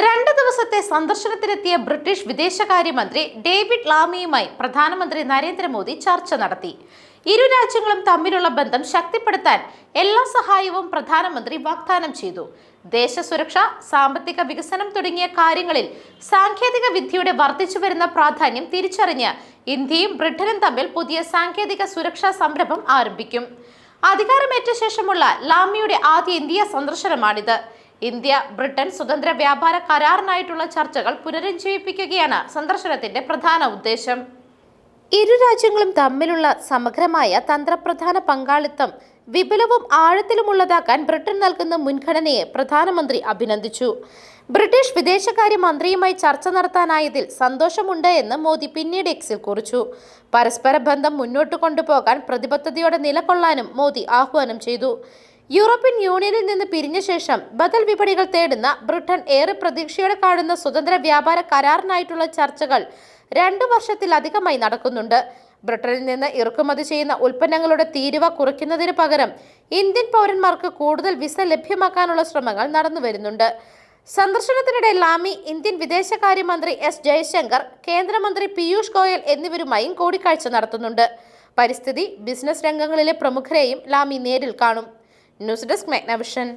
രണ്ട് ദിവസത്തെ സന്ദർശനത്തിനെത്തിയ ബ്രിട്ടീഷ് വിദേശകാര്യമന്ത്രി ഡേവിഡ് ലാമിയുമായി പ്രധാനമന്ത്രി നരേന്ദ്രമോദി ചർച്ച നടത്തി. ഇരു രാജ്യങ്ങളും തമ്മിലുള്ള ബന്ധം ശക്തിപ്പെടുത്താൻ എല്ലാ സഹായവും പ്രധാനമന്ത്രി വാഗ്ദാനം ചെയ്തു. ദേശസുരക്ഷ സാമ്പത്തിക വികസനം തുടങ്ങിയ കാര്യങ്ങളിൽ സാങ്കേതിക വിദ്യയുടെ വർദ്ധിച്ചു വരുന്ന പ്രാധാന്യം തിരിച്ചറിഞ്ഞ് ഇന്ത്യയും ബ്രിട്ടനും തമ്മിൽ പുതിയ സാങ്കേതിക സുരക്ഷാ സംരംഭം ആരംഭിക്കും. അധികാരമേറ്റ ശേഷമുള്ള ലാമിയുടെ ആദ്യ ഇന്ത്യ സന്ദർശനമാണിത്. ഇന്ത്യ ബ്രിട്ടൻ സ്വതന്ത്ര വ്യാപാര കരാറിനായിട്ടുള്ള ചർച്ചകൾ പുനരുജ്ജീവിപ്പിക്കുകയാണ് സന്ദർശനത്തിന്റെ പ്രധാന ഉദ്ദേശം. ഇരു രാജ്യങ്ങളും തമ്മിലുള്ള സമഗ്രമായ തന്ത്രപ്രധാന പങ്കാളിത്തം വിപുലവും ആഴത്തിലുമുള്ളതാക്കാൻ ബ്രിട്ടൻ നൽകുന്ന മുൻഗണനയെ പ്രധാനമന്ത്രി അഭിനന്ദിച്ചു. ബ്രിട്ടീഷ് വിദേശകാര്യ മന്ത്രിയുമായി ചർച്ച നടത്താനായതിൽ സന്തോഷമുണ്ട് എന്ന് മോദി പിന്നീട് എക്സിൽ കുറിച്ചു. പരസ്പര ബന്ധം മുന്നോട്ട് കൊണ്ടുപോകാൻ പ്രതിബദ്ധതയോടെ നിലകൊള്ളാനും മോദി ആഹ്വാനം ചെയ്തു. യൂറോപ്യൻ യൂണിയനിൽ നിന്ന് പിരിഞ്ഞ ശേഷം ബദൽ വിപണികൾ തേടുന്ന ബ്രിട്ടൻ ഏറെ പ്രതീക്ഷയോടെ കാണുന്ന സ്വതന്ത്ര വ്യാപാര കരാറിനായിട്ടുള്ള ചർച്ചകൾ രണ്ടു വർഷത്തിലധികമായി നടക്കുന്നുണ്ട്. ബ്രിട്ടനിൽ നിന്ന് ഇറക്കുമതി ചെയ്യുന്ന ഉൽപ്പന്നങ്ങളുടെ തീരുവ കുറയ്ക്കുന്നതിന് പകരം ഇന്ത്യൻ പൗരന്മാർക്ക് കൂടുതൽ വിസ ലഭ്യമാക്കാനുള്ള ശ്രമങ്ങൾ നടന്നു വരുന്നുണ്ട്. സന്ദർശനത്തിനിടെ ലാമി ഇന്ത്യൻ വിദേശകാര്യമന്ത്രി എസ് ജയശങ്കർ കേന്ദ്രമന്ത്രി പീയൂഷ് ഗോയൽ എന്നിവരുമായും കൂടിക്കാഴ്ച നടത്തുന്നുണ്ട്. പരിസ്ഥിതി ബിസിനസ് രംഗങ്ങളിലെ പ്രമുഖരെയും ലാമി നേരിൽ കാണും. News desk മെഗ്നവിഷൻ